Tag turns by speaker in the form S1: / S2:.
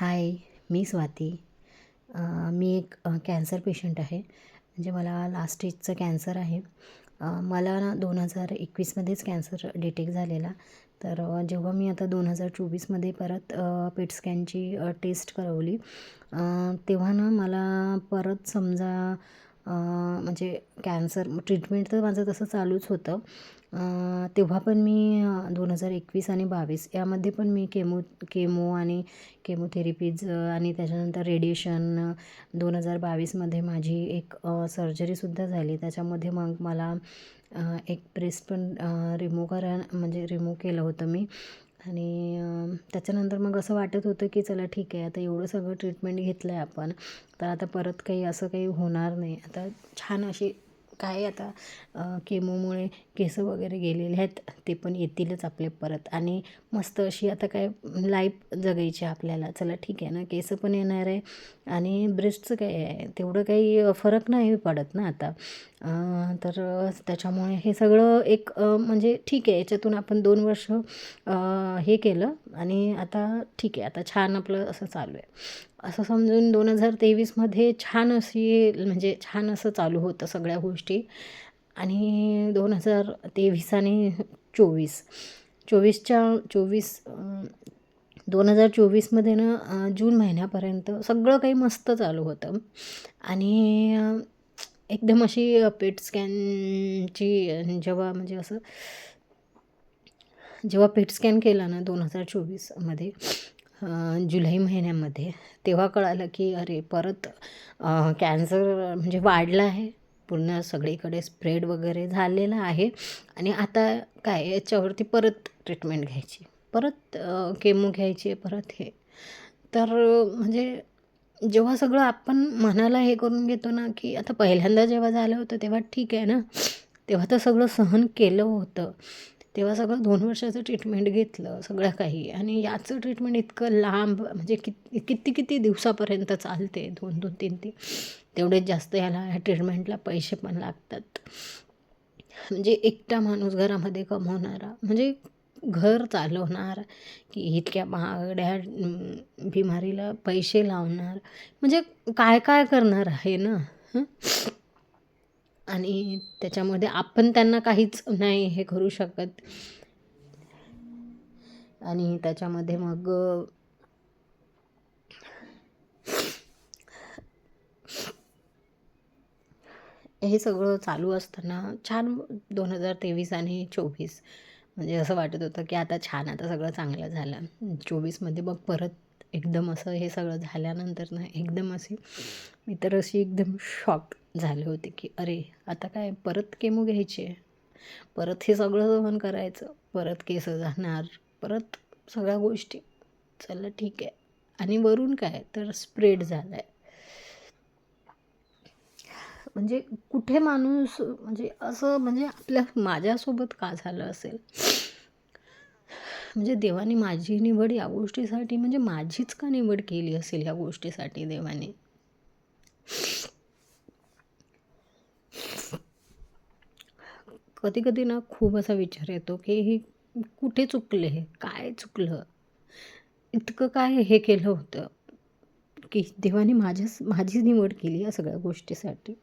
S1: हाय मी स्वाती. मी एक cancer patient आहे. म्हणजे मला लास्ट स्टेजचं कॅन्सर आहे. मला ना दोन हजार एकवीसमध्येच कॅन्सर डिटेक्ट झालेला. तर जेव्हा मी आता दोन हजार चोवीसमध्ये परत पेट स्कॅनची टेस्ट करवली तेव्हा ना मला परत समजा म्हणजे कॅन्सर ट्रीटमेंट तर माझं तसं चालूच होतं. तेव्हा पण मी दोन हजार एकवीस आणि बावीस यामध्ये पण मी केमो केमो आणि केमोथेरपीज आणि त्याच्यानंतर रेडिएशन दोन हजार बावीसमध्ये माझी एक सर्जरीसुद्धा झाली. त्याच्यामध्ये मग मला एक ब्रेस्ट पण रिमूव्ह करा म्हणजे रिमूव्ह केलं होतं मी. आणि त्याच्यानंतर मग असं वाटत होतं की चला ठीक आहे आता एवढं सगळं ट्रीटमेंट घेतलं आहे आपण तर आता परत काही असं काही होणार नाही. आता छान अशी काय आता केमोमुळे केस वगैरे गेलेले आहेत ते पण येतीलच आपले परत. आणि मस्त अशी आता काय लाईफ जगायची आपल्याला. चला ठीक आहे ना केस पण येणार आहे आणि ब्रेस्टचं काय आहे? तेवढं काही फरक नाही पडत ना आता. तर त्याच्यामुळे हे सगळं एक म्हणजे ठीक आहे. याच्यातून आपण दोन वर्ष हे केलं आणि आता ठीक आहे. आता छान आपलं असं चालू आहे. असं समजून दोन हजार तेवीसमध्ये छान अशी म्हणजे छान असं चालू होतं सगळ्या गोष्टी. आणि दोन हजार तेवीस आणि चोवीस चोवीसच्या चोवीस दोन हजार चोवीसमध्ये ना जून महिन्यापर्यंत सगळं काही मस्त चालू होतं. आणि एकदम अशी पेट स्कॅनची जेव्हा म्हणजे असं जेव्हा पेट स्कॅन केला ना दोन हजार चोवीसमध्ये जुलै महिन्यामध्ये तेव्हा कळालं की अरे परत कॅन्सर म्हणजे वाढला आहे. पूर्ण सगळीकडे स्प्रेड वगैरे झालेला आहे. आणि आता काय याच्यावरती परत ट्रीटमेंट घ्यायची. परत केमो घ्यायची परत हे. तर म्हणजे जेव्हा सगळं आपण मनाला हे करून घेतो ना की आता पहिल्यांदा जेव्हा झालं होतं तेव्हा ठीक आहे ना. तेव्हा तर सगळं सहन केलं होतं. तेव्हा सगळं दोन वर्षाचं ट्रीटमेंट घेतलं सगळं काही. आणि याचं ट्रीटमेंट इतकं लांब म्हणजे कित किती किती दिवसापर्यंत चालते? दोन दोन तीन तीन. तेवढेच जास्त याला ह्या ट्रीटमेंटला पैसे पण लागतात. म्हणजे एकटा माणूस घरामध्ये कमवणारा म्हणजे घर चालवणार की इतक्या महागड्या बिमारीला पैसे लावणार. म्हणजे काय काय करणार आहे ना? आणि त्याच्यामध्ये आपण त्यांना काहीच नाही हे करू शकत. आणि त्याच्यामध्ये मग हे सगळं चालू असताना छान दोन हजार तेवीस आणि चोवीस. म्हणजे असं वाटत होतं की आता छान आता सगळं चांगलं झालं. चोवीसमध्ये मग परत एकदम असं हे सगळं झाल्यानंतर ना एकदम अशी मी तर अशी एकदम शॉक झाले होते की अरे आता काय परत केमो घ्यायचे? परत हे सगळं सहन करायचं परत केस जाणार परत सगळ्या गोष्टी. चला ठीक आहे. आणि वरून काय? तर स्प्रेड झाला आहे म्हणजे कुठे माणूस म्हणजे असं म्हणजे आपल्या माझ्यासोबत का झालं असेल? म्हणजे देवाने माझी निवड या गोष्टीसाठी म्हणजे माझीच का निवड केली असेल या गोष्टीसाठी देवाने? कधी कधी ना खूप असा विचार येतो की हे कुठे चुकले? हे काय चुकलं? इतकं काय हे केलं होतं? की देवाने माझ्याच माझी निवड केली या सगळ्या गोष्टीसाठी.